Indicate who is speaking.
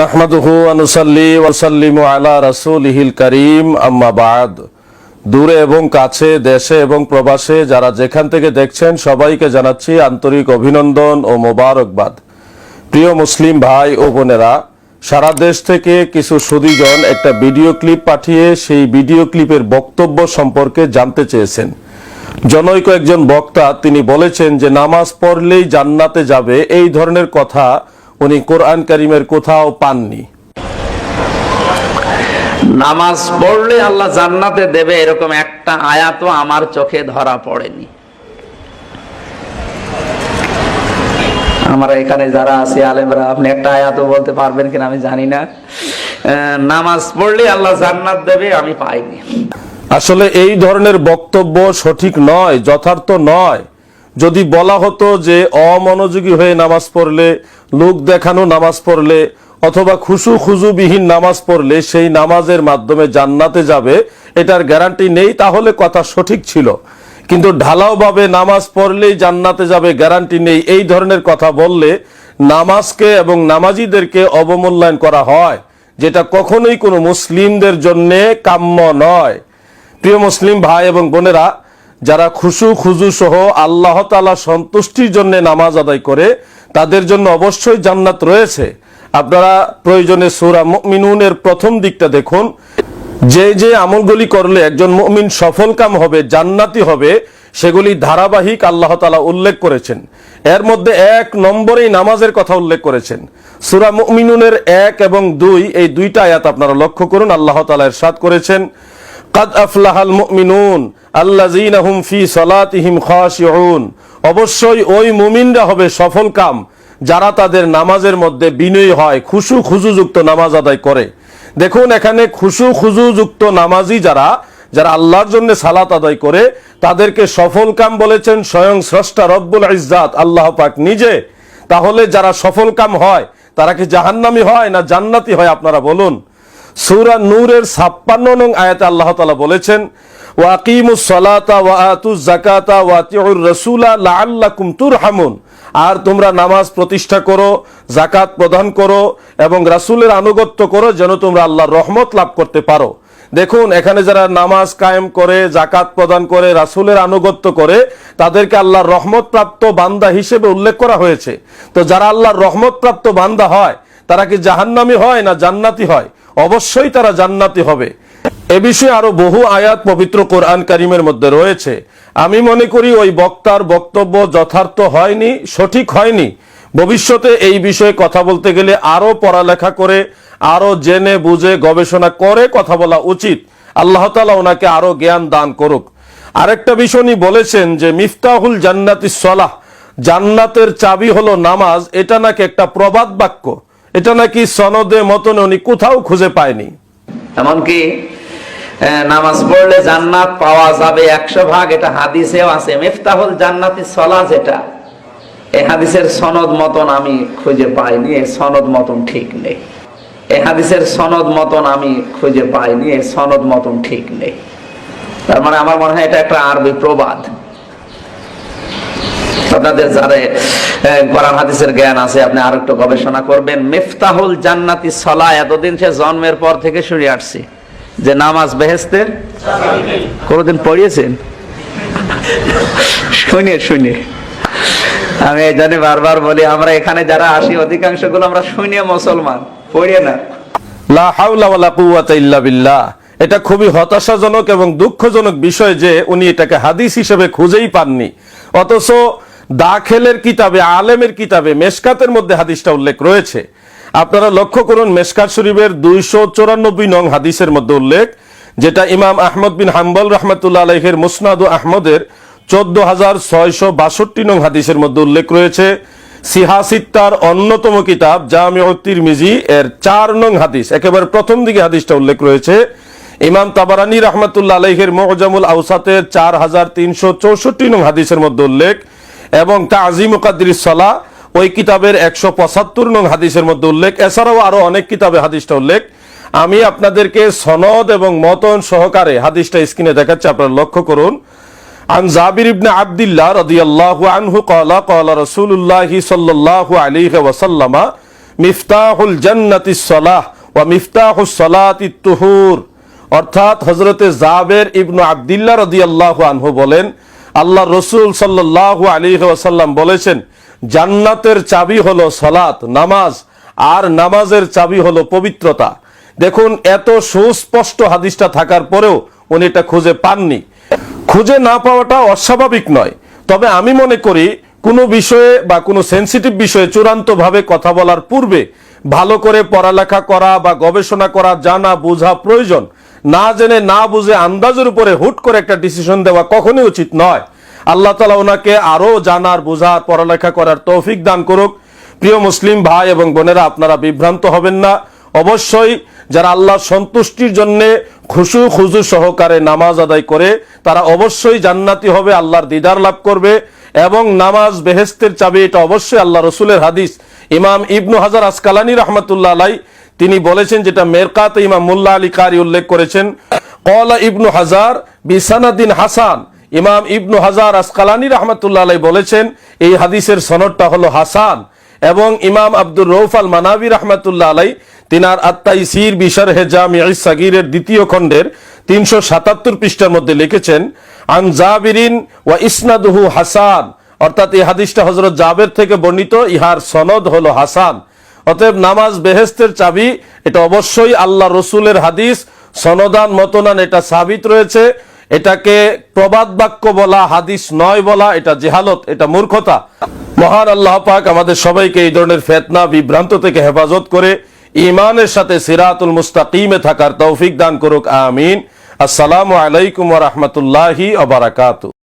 Speaker 1: নাহমাদুহু আনুসাল্লি ওয়াসাল্লিমু আলা দূরে এবং কাছে, দেশে এবং প্রবাসে যারা যেখান থেকে দেখছেন, সবাইকে জানাচ্ছি আন্তরিক অভিনন্দন ও মোবারকবাদ। প্রিয় মুসলিম ভাই ও বোনেরা, সারা দেশ থেকে কিছু সুদীজন একটা ভিডিও ক্লিপ পাঠিয়ে সেই ভিডিও ক্লিপের বক্তব্য সম্পর্কে জানতে চেয়েছেন। জনৈক একজন বক্তা, তিনি বলেছেন যে, নামাজ পড়লেই জান্নাতে যাবে, এই ধরনের কথা উনি কোরআন কারিমের কোথাও পাননি।
Speaker 2: নামাজ পড়লে আল্লাহ জান্নাতে দেবে এরকম একটা আয়াতও আমার চোখে ধরা পড়েনি। আমরা এখানে যারা আছি আলেমরা আপনি একটা আয়াত বলতে পারবেন কিনা আমি জানি না। নামাজ পড়লে আল্লাহ জান্নাত দেবে আমি পাইনি।
Speaker 1: আসলে এই ধরনের বক্তব্য সঠিক নয় যথার্থ নয়। যদি বলা হতো যে অমনোযোগী হয়ে নামাজ পড়লে, লোক দেখানো নামাজ পড়লে, অথবা খুশু খুজুবিহীন নামাজ পড়লে সেই নামাজের মাধ্যমে জান্নাতে যাবে, এটার গ্যারান্টি নেই, তাহলে কথা সঠিক ছিল। কিন্তু ঢালাওভাবে নামাজ পড়লেই জান্নাতে যাবে, গ্যারান্টি নেই, এই ধরনের কথা বললে নামাজকে এবং নামাজিদেরকে অবমূল্যায়ন করা হয়, যেটা কখনোই কোনো মুসলিমদের জন্যে কাম্য নয়। প্রিয় মুসলিম ভাই এবং বোনেরা যারা খুশু খুজু সহ আল্লাহ তালা সন্তুষ্টির জন্য নামাজ আদায় করে, তাদের জন্য অবশ্যই জান্নাত রয়েছে। আপনারা প্রয়োজনে সুরা মিনুনের প্রথম দিকটা দেখুন। যে যে আমলগুলি করলে একজন মুমিন সফল কাম হবে, জান্নাতি হবে, সেগুলি ধারাবাহিক আল্লাহ তালা উল্লেখ করেছেন। এর মধ্যে এক নম্বরেই নামাজের কথা উল্লেখ করেছেন। সুরা মুমিনুনের এক এবং দুই, এই দুইটা আয়াত আপনারা লক্ষ্য করুন, আল্লাহ তালা এরশাদ করেছেন। কাদ মুমিনুন আল্লাযীনা হুম ফি সালাতিহিম খাশিউন। অবশ্যই ওই মুমিনরা হবে সফল কাম, যারা তাদের নামাজের মধ্যে বিনয়ী হয়, খুশু খুজুযুক্ত নামাজ আদায় করে। দেখুন, এখানে খুশু খুজুযুক্ত নামাজি যারা যারা আল্লাহর জন্য সালাত আদায় করে, তাদেরকে সফল কাম বলেছেন স্বয়ং স্রষ্টা রব্বুল ইজ্জাত, আল্লাহ পাক নিজে। তাহলে যারা সফল কাম হয়, তারা কি জাহান্নামি হয় না জান্নাতি হয়, আপনারা বলুন? সূরা নূরের 56 নং আয়াতে আল্লাহ তাআলা বলেছেন আর তোমরা নামাজ প্রতিষ্ঠা করো জাকাত প্রদান করো এবং রাসূলের আনুগত্য করো যেন তোমরা আল্লাহর রহমত লাভ করতে পারো। দেখুন, এখানে যারা নামাজ কায়েম করে জাকাত প্রদান করে, রাসূলের আনুগত্য করে, তাদেরকে আল্লাহর রহমত প্রাপ্ত বান্দা হিসেবে উল্লেখ করা হয়েছে। তো যারা আল্লাহর রহমত প্রাপ্ত বান্দা হয়, তারা কি জাহান্নামি হয় না জান্নাতি হয়? অবশ্যই তারা জান্নাতি হবে। এ বিষয়ে আরও বহু আয়াত পবিত্র কোরআন কারিমের মধ্যে রয়েছে। আমি মনে করি ওই বক্তার বক্তব্য যথার্থ হয়নি, সঠিক হয়নি। ভবিষ্যতে এই বিষয়ে কথা বলতে গেলে আরও পড়ালেখা করে, আরও জেনে বুঝে গবেষণা করে কথা বলা উচিত। আল্লাহ তালা ওনাকে আরও জ্ঞান দান করুক। আরেকটা বিষয় উনি বলেছেন যে, মিফতাহুল জান্নাতি সলাহ জান্নাতের চাবি হলো নামাজ এটা নাকি একটা প্রবাদ বাক্য। এটা নাকি সনদে মতন উনি কোথাও খুঁজে পায়নি।
Speaker 2: এমনকি নামাজ পড়লে জান্নাত পাওয়া যাবে একশো ভাগ, এটা হাদিসেও আছে। মেফতাহুল জান্নাতি সলা যেটা এই হাদিসের সনদ মতন আমি খুঁজে পাইনি এই সনদ মতন ঠিক নেই। এই হাদিসের সনদ মতন আমি খুঁজে পাইনি এই সনদ মতন ঠিক নেই। তার মানে আমার মনে হয় এটা একটা আরবি প্রবাদ। আপনাদের যারা কোরআন হাদিসের জ্ঞান আছে, আপনি আর একটু গবেষণা করবেন। মিফতাহুল জান্নাতি সলা এতদিন সে জন্মের পর থেকে শুনে আসছি। যে নামাজ বেহেস্তের? কোনদিন পড়িয়েছেন? শুনে শুনে। আমি এই জন্য বারবার বলি, আমরা এখানে যারা আসি অধিকাংশগুলো আমরা শুনে মুসলমান, পড়িয়ে না।
Speaker 1: লা হাওলা ওয়ালা কুওয়াতা ইল্লা বিল্লাহ। এটা খুবই হতাশাজনক এবং দুঃখজনক বিষয় যে উনি এটাকে হাদিস হিসেবে খুঁজেই পাননি। অথচ দাখেলের কিতাবে, আলেমের কিতাবে, মেশকাতের মধ্যে হাদিসটা উল্লেখ রয়েছে। আপনারা লক্ষ্য করুন, মেশকাত শরীফের দুইশো চৌরানব্বই নং হাদিসের মধ্যে উল্লেখ, যেটা ইমাম আহমদ বিন হাম্বল রহমতুল্লাহ আলহের মুসনাদ আহমদের চোদ্দ হাজার ছয়শো বাষট্টি নং হাদিসের মধ্যে উল্লেখ রয়েছে। সিহাসিত্তার অন্যতম কিতাব জামিউত্তির মিজি এর চার নং হাদিস। একেবারে প্রথম দিকে হাদিসটা উল্লেখ রয়েছে। ইমাম তাবারানি রহমতুল্লাহ আলহের মহজামুল আউসাতের চার হাজার তিনশো চৌষট্টি নং হাদিসের মধ্যে উল্লেখ এবং তাজিম কাদির সালাহ, ওই কিতাবের একশো পঁচাত্তর নং হাদিসের মধ্যে উল্লেখ। এছাড়াও আরও অনেক কিতাবে হাদিসটা উল্লেখ। আমি আপনাদেরকে সনদ এবং মতন সহকারে হাদিসটা স্ক্রিনে দেখাচ্ছি, আপনারা লক্ষ্য করুন। আন জাবির ইবনে আব্দুল্লাহ রাদিয়াল্লাহু আনহু ক্বালা ক্বালা রাসূলুল্লাহি সাল্লাল্লাহু আলাইহি ওয়াসাল্লাম, মিফতাহুল জান্নাতি সালাহ ওয়া মিফতাহুস সালাতি তুহুর। অর্থাৎ হযরতে জাবের ইবনে আব্দুল্লাহ রাদিয়াল্লাহু আনহু বলেন আল্লাহ রসুল সাল্লাল্লাহু আলী ওয়াসাল্লাম বলেছেন, জান্নাতের চাবি হলো সলাত, নামাজ, আর নামাজের চাবি হলো পবিত্রতা। দেখুন, এত সুস্পষ্ট হাদিসটা থাকার পরেও উনি এটা খুঁজে পাননি। খুঁজে না পাওয়াটা অস্বাভাবিক নয়। তবে আমি মনে করি, কোনো বিষয়ে বা কোনো সেন্সিটিভ বিষয়ে চূড়ান্তভাবে কথা বলার পূর্বে ভালো করে পড়ালেখা করা বা গবেষণা করা, জানা, বোঝা প্রয়োজন। না জেনে না বুঝে আন্দাজের উপরে হুট করে একটা ডিসিশন দেওয়া কখনই উচিত নয়। আল্লাহ তালা ওনাকে আরও জানার, বোঝার, পড়ালেখা করার তৌফিক দান করুক। প্রিয় মুসলিম ভাই এবং বোনেরা, আপনারা বিভ্রান্ত হবেন না। অবশ্যই যারা আল্লাহর সন্তুষ্টির জন্য খুশু খুজু সহকারে নামাজ আদায় করে, তারা অবশ্যই জান্নাতি হবে, আল্লাহর দিদার লাভ করবে এবং নামাজ বেহেস্তের চাবি, এটা অবশ্যই আল্লাহ রসুলের হাদিস। ইমাম ইবনু হাজার আসকালানি রহমতুল্লাহ আলাই তিনি বলেছেন যেটা মেরকাত ইমাম মুল্লা আলী কারি উল্লেখ করেছেন, কলা ইবনু হাজার বিসানাদিন হাসান, ইমাম ইবনু হাজার আসকালানি রহমতুল্লাহ আলাই বলেছেন, এই হাদিসের সনদটা হলো হাসান এবং ইমাম আব্দুর রৌফ আল মানাবি রহমতুল্লাহ আলাই তিনার আত্মাই সির বিশার হেজামি সাগিরের দ্বিতীয় খণ্ডের তিনশো সাতাত্তর পৃষ্ঠার মধ্যে লিখেছেন, আন জাবিরিন ওয়া ইসনাদুহু হাসান। অর্থাৎ এই হাদিসটা হজরত জাবের থেকে বর্ণিত, ইহার সনদ হলো হাসান। অতএব নামাজ বেহেস্তের চাবি, এটা অবশ্যই আল্লাহ রসুলের হাদিস, সনদান, মতনান, এটা সাবিত রয়েছে। এটাকে প্রবাদ বাক্য বলা, হাদিস নয় বলা, এটা জেহালত, এটা মূর্খতা। মহান আল্লাহ পাক আমাদের সবাইকে এই ধরনের ফেতনা, বিভ্রান্ত থেকে হেফাজত করে ইমানের সাথে সিরাতুল মুস্তাকিমে থাকার তৌফিক দান করুক, আমিন। আসসালামু আলাইকুম রাহমাতুল্লাহি ওয়া বারাকাতুহু